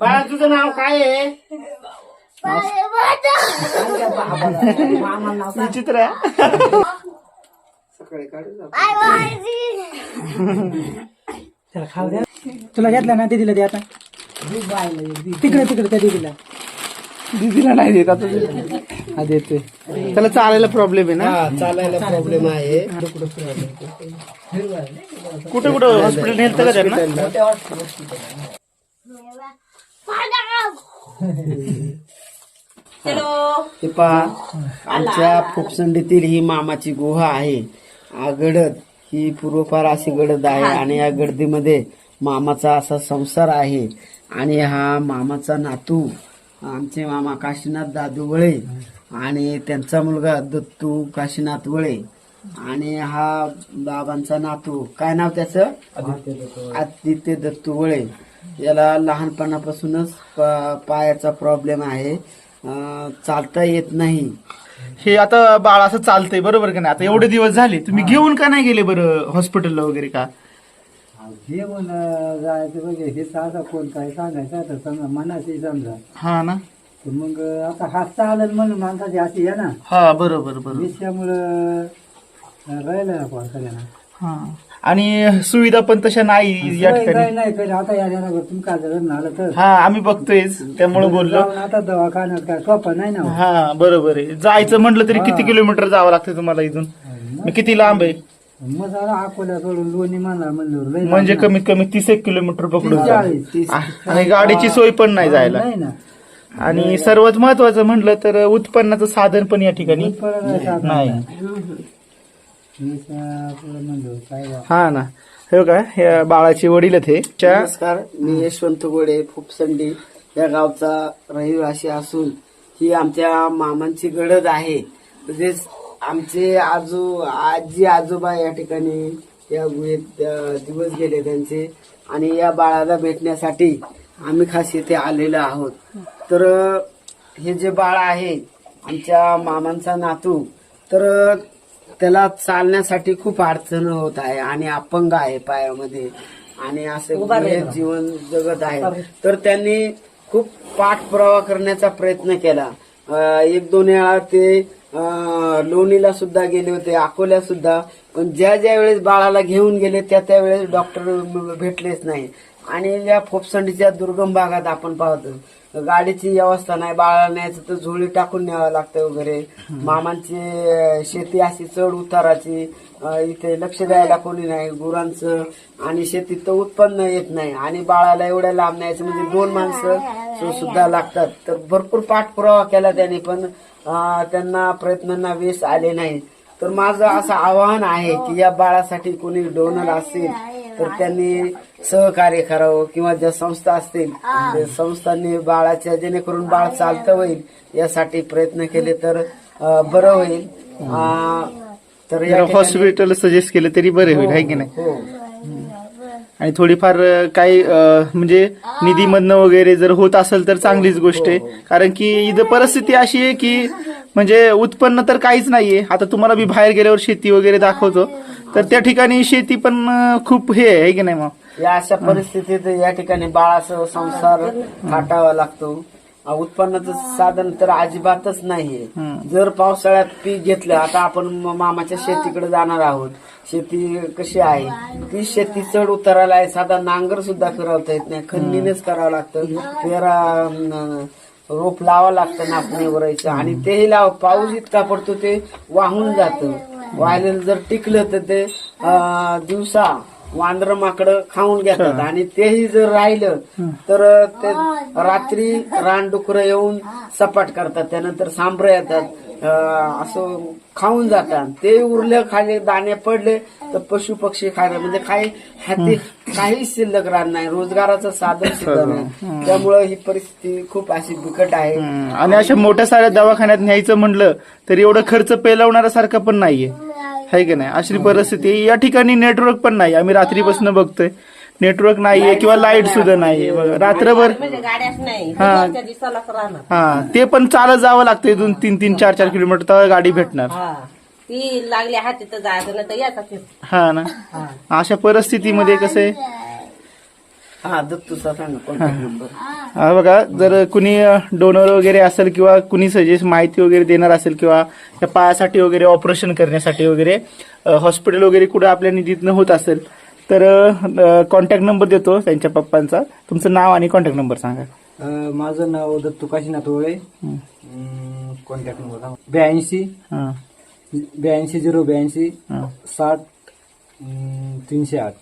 बाळा तुझं नाव काय आहे? विचित्र आहे. सकाळी काढू जाऊ. त्याला खाऊ द्या. तुला घेतला ना दीदीला दे आता. तिकडे तिकडे त्या दीदीला. दीदीला नाही देत आता. दे. हा देतोय. त्याला चालायला प्रॉब्लेम आहे ना? चालायला प्रॉब्लेम आहे. कुठे कुठं? हॉस्पिटल नेलं का त्यांना? हे पहा आमच्या फोपसंडीतील ही मामाची गुहा आहे. आ गडद ही पूर्वपार अशी गडद आहे आणि या गडदीमध्ये मामाचा असा संसार आहे. आणि हा मामाचा नातू आमचे मामा काशीनाथ दादू वळे आणि त्यांचा मुलगा दत्तू काशीनाथ वळे आणि हा बाबांचा नातू काय नाव त्याचं? आदित्य दत्तू वळे. याला लहानपणापासूनच प- पायाचा प्रॉब्लेम आहे. अं, चालता येत नाही. हे आता बाळ असं चालतंय बरोबर का नाही? आता एवढे दिवस झाले तुम्ही घेऊन का नाही गेले बरं हॉस्पिटलला वगैरे का? हे म्हणा जायचं म्हणजे हे साधा कोण काय सांगायचं आता समजा मनाशी समजा. हा ना? तर मग आता हात चालेल म्हणून माणसाची अशी आहे ना. हा बरोबर बरोबर. त्यामुळं राहिलं ना कोण सगळ्यांना? हा. आणि सुविधा पण तशा नाही या ठिकाणी. नाही कधी आता तर. हा आम्ही बघतोयच त्यामुळे बोललो. जाऊन आता दवाखान्यात काय सोपं नाही ना हो. हा बरोबर आहे. जायचं म्हटलं तरी किती किलोमीटर जावं लागतं तुम्हाला इथून? मग किती लांब आहे? मग सोडून लोणी लय म्हणजे लांब. कमीत कमी तीस एक किलोमीटर पकडून जा. आणि गाडीची सोय पण नाही जायला. नाही ना. आणि सर्वात महत्वाचं म्हटलं तर उत्पन्नाचं साधन पण या ठिकाणी. नाही. हा ना. हे काय हे बाळाचे वडील ते हे. नमस्कार मी यशवंत गोडे फुपसंडी या गावचा रहिवासी असून ही आमच्या मामांची गडद आहे. तसेच आमचे आजो आजी आजोबा या ठिकाणी या गुहेत दिवस गेले त्यांचे आणि या बाळाला भेटण्यासाठी आम्ही खास येथे आलेलो आहोत. तर हे जे बाळ आहे आमच्या मामांचा नातू तर त्याला चालण्यासाठी खूप अडचण होत आहे आणि अपंग आहे पायामध्ये. आणि असे जीवन जगत आहे. तर त्यांनी खूप पाठपुरावा करण्याचा प्रयत्न केला. एक दोन वेळा ते लोणीला सुद्धा गेले होते अकोल्या सुद्धा. पण ज्या ज्या वेळेस बाळाला घेऊन गेले त्या त्या वेळेस डॉक्टर भेटलेच नाही. आणि या फोपसंडीच्या दुर्गम भागात आपण पाहतो गाडीची व्यवस्था नाही बाळाला न्यायचं तर झोळी टाकून न्यावं लागतं वगैरे. मामांची शेती अशी चढ उताराची इथे लक्ष द्यायला कोणी नाही गुरांचं आणि शेतीत तर उत्पन्न येत नाही. आणि बाळाला एवढ्या लांब न्यायचं म्हणजे दोन माणसं सुद्धा लागतात. तर भरपूर पाठपुरावा केला त्याने पण त्यांना प्रयत्नांना वेश आले नाही. तर माझं असं आवाहन आहे की या बाळासाठी कोणी डोनर असेल तर त्यांनी सहकार्य करावं किंवा ज्या संस्था असतील त्या संस्थांनी बाळाच्या जेणेकरून बाळ चालतं होईल यासाठी प्रयत्न केले तर बरं होईल. तर हॉस्पिटल सजेस्ट केलं तरी बरे होईल आहे की नाही? हो आणि थोडीफार काही म्हणजे निधीमधनं वगैरे जर होत असेल तर चांगलीच गोष्ट आहे. कारण की इथं परिस्थिती अशी आहे की म्हणजे उत्पन्न तर काहीच नाहीये. आता तुम्हाला मी बाहेर गेल्यावर शेती वगैरे दाखवतो. तर त्या ठिकाणी शेती पण अ, खूप हे आहे की नाही मग? या अशा परिस्थितीत या ठिकाणी बाळासह संसार थाटावा लागतो. उत्पन्नाचं साधन तर अजिबातच नाहीये. हम्म. जर पावसाळ्यात पीक घेतलं आता आपण म- मामाच्या शेतीकडे जाणार आहोत. शेती कशी आहे? ती शेती चढ उतारायला आहे. साधा नांगर सुद्धा फिरवता येत नाही. खंडीनेच करावं लागतं. पेरा अं, रोप लावा लागतं नाचणी वरायचं आणि तेही लाव पाऊस इतका पडतो ते वाहून जातं. वाहिलेलं जर टिकलं तर ते अं, दिवसा वांदर माकडं खाऊन घेतात. आणि तेही जर राहिलं तर ते रात्री रानडुकरं येऊन सपाट करतात. त्यानंतर सांभरं येतात. अं, असं खाऊन जातात. ते उरले खाली दाणे पडले तर पशु पक्षी खायला. म्हणजे काही हाती काहीच शिल्लक राहत नाही. रोजगाराचं साधन सुद्धा नाही. त्यामुळं ही परिस्थिती खूप अशी बिकट आहे. हम्म. आणि अशा मोठ्या साऱ्या दवाखान्यात न्यायचं म्हणलं तर एवढं खर्च पेलवणाऱ्यासारखं पण नाहीये. आहे की नाही? अशी परिस्थिती. या ठिकाणी नेटवर्क पण नाही. आम्ही रात्रीपासून बघतोय. नेटवर्क नाहीये किंवा लाइट सुद्धा नाहीये. बघा. रात्रभर म्हणजे गाड्याच नाही. हा. हा ते पण चालत जावं लागतं इथून तीन तीन चार चार किलोमीटर तर गाडी भेटणार. हा. ती लागली हाती तर जायचं नाही तर याचा हा ना? अशा परिस्थितीमध्ये कसं आहे? हा दत्तूचा सांगा कॉन्टॅक्ट नंबर हा. बघा जर कुणी डोनर वगैरे असेल किंवा कुणी सजेस्ट माहिती वगैरे देणार असेल किंवा त्या पायासाठी वगैरे ऑपरेशन करण्यासाठी वगैरे हॉस्पिटल वगैरे कुठे आपल्या निधीतनं होत असेल तर कॉन्टॅक्ट नंबर देतो त्यांच्या पप्पांचा. तुमचं नाव आणि कॉन्टॅक्ट नंबर सांगा. अं, माझं नाव दत्तू काशीनाथ ओळे. कॉन्टॅक्ट नंबर ब्याऐंशी. हां. ब्याऐंशी झिरो ब्याऐंशी. हां. साठ. अं, तीनशे आठ.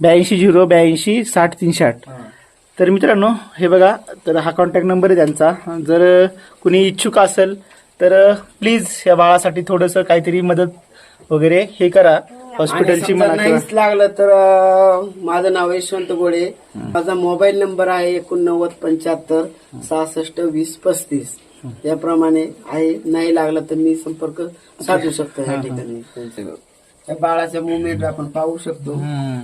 ब्याऐंशी झिरो ब्याऐंशी साठ तीनशे आठ. तर मित्रांनो हे बघा तर हा कॉन्टॅक्ट नंबर आहे त्यांचा. जर कुणी इच्छुक असेल तर प्लीज या बाळासाठी थोडंसं काहीतरी मदत वगैरे हे करा. हॉस्पिटलची नाहीच लागलं तर माझं नाव यशवंत गोडे. माझा मोबाईल नंबर आहे एकोणनव्वद पंच्याहत्तर सहासष्ट वीस पस्तीस. याप्रमाणे आहे. नाही लागलं तर मी संपर्क साधू शकतो या ठिकाणी. बाळाच्या मुवमेंट आपण पाहू शकतो हम्म.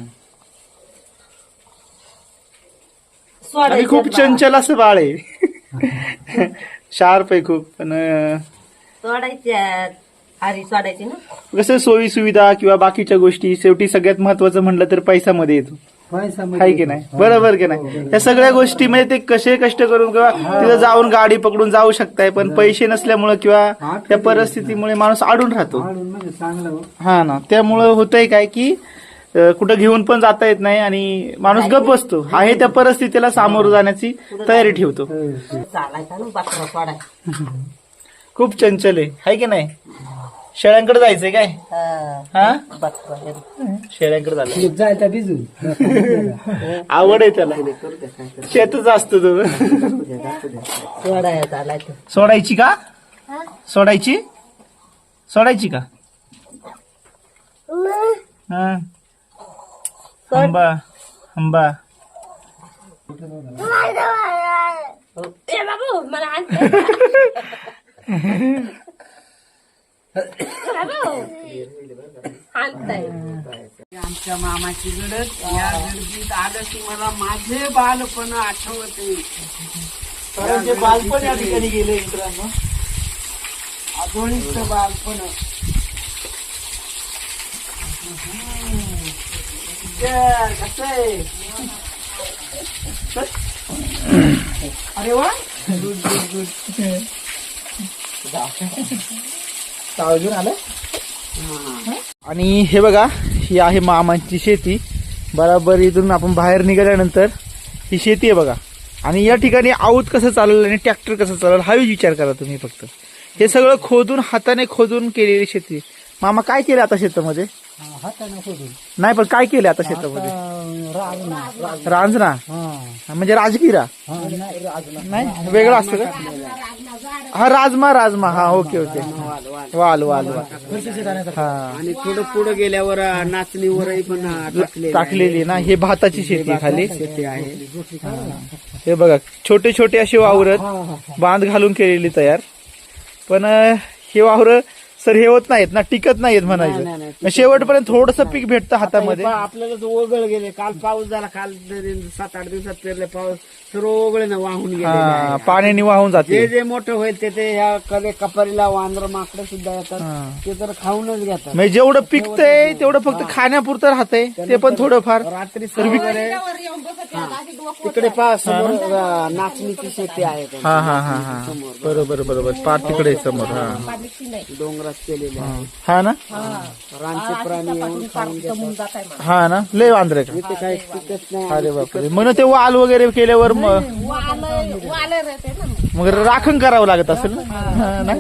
आणि खूप. चंचल असं बाळ आहे. शार्प आहे खूप पण सोडायची कसं सोयी सुविधा किंवा बाकीच्या गोष्टी शेवटी सगळ्यात महत्वाचं म्हटलं तर पैशामध्ये येतो. पैसा आहे की नाही? बरोबर की नाही? या सगळ्या गोष्टी म्हणजे ते कसे कष्ट करून किंवा तिथं जाऊन गाडी पकडून जाऊ शकताय पण पैसे नसल्यामुळे किंवा त्या परिस्थितीमुळे माणूस अडून राहतो. म्हणजे हो. हा ना त्यामुळं होतंय काय की अं, कुठं घेऊन पण जाता येत नाही आणि माणूस गप बसतो. आहे त्या परिस्थितीला सामोरं जाण्याची तयारी ठेवतो. चालायचा ना बाकरा सोडाय खूप चंचल आहे. हाय की नाही? शेळ्यांकडे जायचंय काय? हा. बाकरा शेळ्यांकडे झालं जायचा आवड आहे त्याला. शेतच असतो तो. सोडाय चालायचं. सोडायची का? सोडायची? सोडायची का? हा. आंबा आंबा बाबू मला आमच्या मामाची गडद या गर्दीत आलं की मला माझे बालपण आठवते. कारण ते बालपण या ठिकाणी गेले मित्रांनो. आधुनिक बालपण. कसं आहे अरे वा घेऊन आलं आणि हे बघा ही आहे मामांची शेती. बराबर इथून आपण बाहेर निघाल्यानंतर ही शेती आहे बघा. आणि या ठिकाणी आऊत कसं चालेल आणि ट्रॅक्टर कसं चालेल हाही विचार करा तुम्ही फक्त. हे सगळं खोदून हाताने खोदून केलेली शेती. मामा काय केलं आता शेतामध्ये? हाताने सोडून नाही पण काय केलं आता शेतामध्ये? रांजना. म्हणजे राजगिरा? नाही वेगळं असतं का? हा राजमा राजमा. हा ओके ओके. वाल वाल वाल. हा. आणि थोडं पुढे गेल्यावर अं, नाचणीवरही पण अं, टाकले टाकलेली ना हे भाताची शेती खाली. शेती आहे. हे. बघा छोटे छोटे असे वावरत बांध घालून केलेली तयार. पण अं, हे वावर सर हे होत नाहीत ना टिकत नाहीत म्हणायचं. शेवटपर्यंत थोडस पीक भेटतं हातामध्ये. आपल्याला जो ओघळ गेले काल पाऊस झाला काल तरी सात आठ दिवसात पेरले पाऊस सर्व ओघळीनं वाहून गेले हा पाण्याने वाहून जे जाते. जे मोठं होईल ते ते ह्या कले कपारीला वांद्र माकडं सुद्धा येतात. ते तर खाऊनच घेतात. म्हणजे जेवढं पिकतंय तेवढं फक्त खाण्यापुरतं राहतंय. ते पण थोडंफार रात्री वगैरे तिकडे पहा समोर अं, नाचणीची शेती आहे. त्यांची. हा हा हा हा. बरोबर बरोबर. पार तिकडे समोर हा. डोंगरात केलेले आहे. हा ना? रानचे प्राणी येऊन खाऊन घेतात. हा ना? लय वांद्रे का? ते काही नाही अरे बापरे. म्हणून ते वाल वगैरे केल्यावर मग मग राखण करावं लागत असेल ना? हा. ना?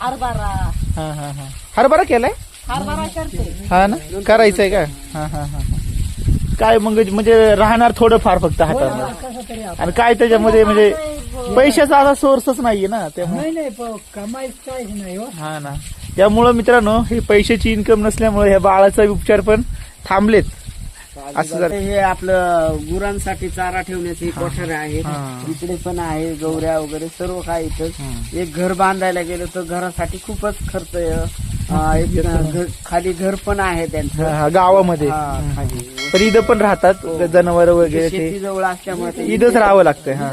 हरभरा. हा हा हा. हरभरा केलाय? हरभरा करते. हा ना? करायचंय का? हा हा हा हा. काय मग म्हणजे राहणार थोडं फार फक्त हातामध्ये आणि काय त्याच्यामध्ये म्हणजे पैशाचा असा सोर्सच नाहीये ना त्यामुळे. नाही नाही प- कमाई काहीच नाही हो. हा ना. त्यामुळं मित्रांनो हे पैशाची इन्कम नसल्यामुळे ह्या बाळाचा उपचार पण थांबलेत. असं झालं. हे आपलं गुरांसाठी चारा ठेवण्याचे कोठारे आहेत हा. इकडे पण आहे गौऱ्या वगैरे सर्व काय इथं. एक घर बांधायला गेलं तर घरासाठी खूपच खर्च खाली घर पण आहे त्यांचं. हा, हा, गावामध्ये. हा, पण इथं पण राहतात जनावर वगैरे जवळ असल्यामुळे इथंच राहावं लागतंय हा.